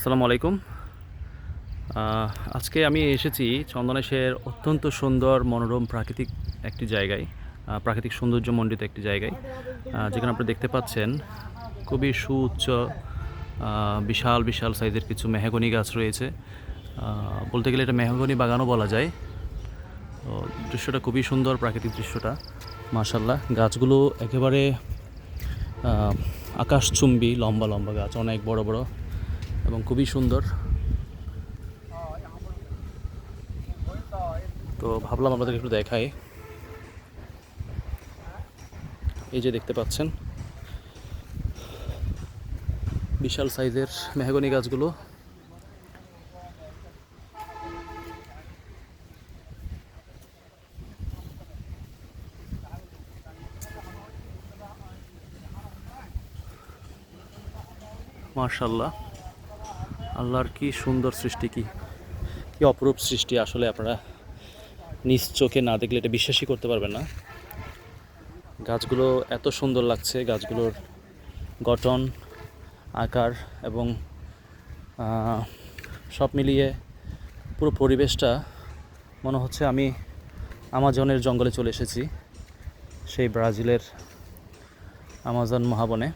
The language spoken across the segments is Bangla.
আসসালামু আলাইকুম। আজকে আমি এসেছি চন্দনেশের অত্যন্ত সুন্দর মনোরম প্রাকৃতিক একটি জায়গায় প্রাকৃতিক সৌন্দর্যমণ্ডিত একটি জায়গায় যেখানে আপনারা দেখতে পাচ্ছেন খুবই সুউচ্চ বিশাল বিশাল সাইজের কিছু মেহগনি গাছ রয়েছে। বলতে গেলে এটা মেহগনি বাগানও বলা যায়। তো দৃশ্যটা খুবই সুন্দর প্রাকৃতিক দৃশ্যটা মাশাল্লাহ গাছগুলো একেবারে আকাশচুম্বী, লম্বা লম্বা গাছ, অনেক বড় বড়। এবং খুবই সুন্দর। তো ভাবলাম আপনাদের একটু দেখাই। এই যে দেখতে পাচ্ছেন, বিশাল সাইজের মেহগনি গাছগুলো। মার্শাল্লাহ আল্লাহর কি সুন্দর সৃষ্টি কি? কি অপরূপ সৃষ্টি আসলে আপনারা নিজ চোখে না দেখলে এটা বিশ্বাসই করতে পারবেন না। গাছগুলো এত সুন্দর লাগছে, গাছগুলোর গঠন, আকার এবং সব মিলিয়ে পুরো পরিবেশটা মনে হচ্ছে আমি আমাজনের জঙ্গলে চলে এসেছি, সেই ব্রাজিলের আমাজন মহাবনে।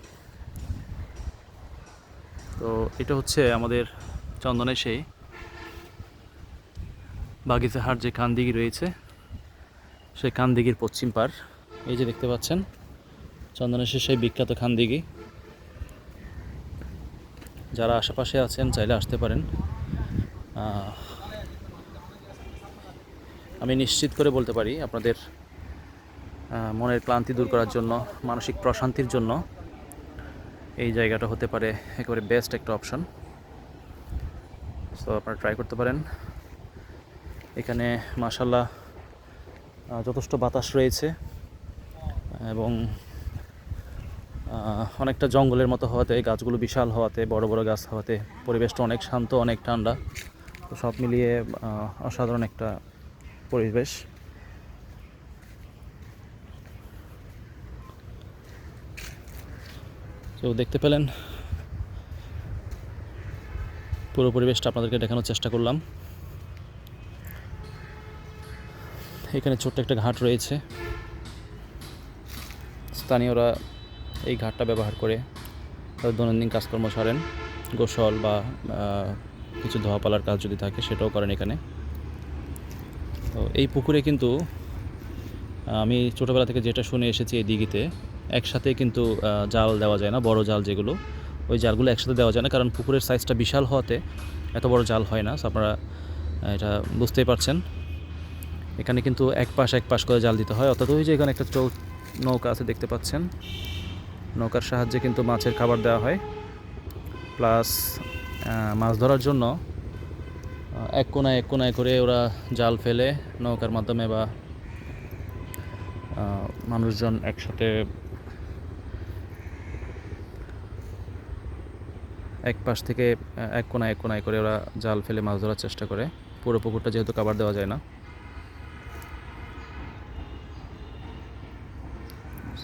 তো এটা হচ্ছে আমাদের চন্দনের সেই বাগিচাহাট যে কান্দিগি রয়েছে, সেই কান্দিগির পশ্চিম পার এই যে দেখতে পাচ্ছেন চন্দনেশের সেই বিখ্যাত খানদিঘি যারা আশেপাশে আছেন, চাইলে আসতে পারেন। আমি নিশ্চিত করে বলতে পারি আপনাদের মনের ক্লান্তি দূর করার জন্য, মানসিক প্রশান্তির জন্য এই জায়গাটা হতে পারে একেবারে বেস্ট একটা অপশন সো আপনারা ট্রাই করতে পারেন। এখানে মাসাল্লাহ যথেষ্ট বাতাস রয়েছে এবং অনেকটা জঙ্গলের মতো হওয়াতে, গাছগুলো বিশাল হওয়াতে, বড় বড় গাছ হওয়াতে, পরিবেশটা অনেক শান্ত, অনেক ঠান্ডা। তো সব মিলিয়ে অসাধারণ একটা পরিবেশ। তো দেখতে পেলেন। পুরো পরিবেশটা আপনাদেরকে দেখানোর চেষ্টা করলাম। এখানে ছোট্ট একটা ঘাট রয়েছে। স্থানীয়রা এই ঘাটটা ব্যবহার করে তাদের দৈনন্দিন কাজকর্ম সারেন। গোসল বা কিছু ধোয়া পালার কাজ যদি থাকে সেটাও করেন এখানে। তো এই পুকুরে কিন্তু, আমি ছোটোবেলা থেকে যেটা শুনে এসেছি এই দিঘিতে একসাথে কিন্তু জাল দেওয়া যায় না, বড় জাল যেগুলো। ওই জালগুলো একসাথে দেওয়া যায় না, কারণ পুকুরের সাইজটা বিশাল হওয়াতে এত বড় জাল হয় না। আপনারা এটা বুঝতেই পারছেন। এখানে কিন্তু এক পাশ এক পাশ করে জাল দিতে হয়। অর্থাৎ ওই যে এখানে একটা চৌ নৌকা আছে, দেখতে পাচ্ছেন। নৌকার সাহায্যে কিন্তু মাছের খাবার দেওয়া হয়। প্লাস মাছ ধরার জন্য এক কোনায় এক কোনায় করে ওরা জাল ফেলে নৌকার মাধ্যমে বা মানুষজন একসাথে এক পাশ থেকে এক কোনায় এক কোনায় করে ওরা জাল ফেলে মাছ ধরার চেষ্টা করে। পুরো পুকুরটা যেহেতু কাবার দেওয়া যায় না।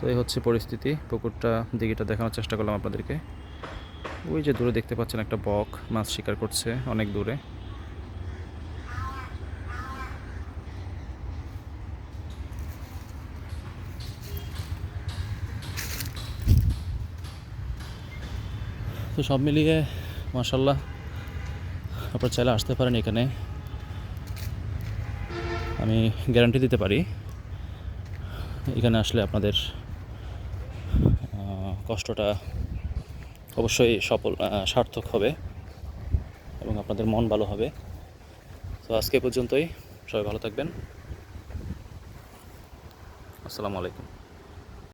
তো এই হচ্ছে পরিস্থিতি। পুকুরটা, দিঘিটা দেখানোর চেষ্টা করলাম আপনাদেরকে। ওই যে দূরে দেখতে পাচ্ছেন একটা বক, মাছ শিকার করছে অনেক দূরে। তো সব মিলিয়ে মাসাল্লাহ আপনারা চাইলে আসতে পারেন এখানে। আমি গ্যারান্টি দিতে পারি। এখানে আসলে আপনাদের কষ্টটা অবশ্যই সফল সার্থক হবে এবং আপনাদের মন ভালো হবে। তো আজকে পর্যন্তই, সবাই ভালো থাকবেন। আসসালামু আলাইকুম।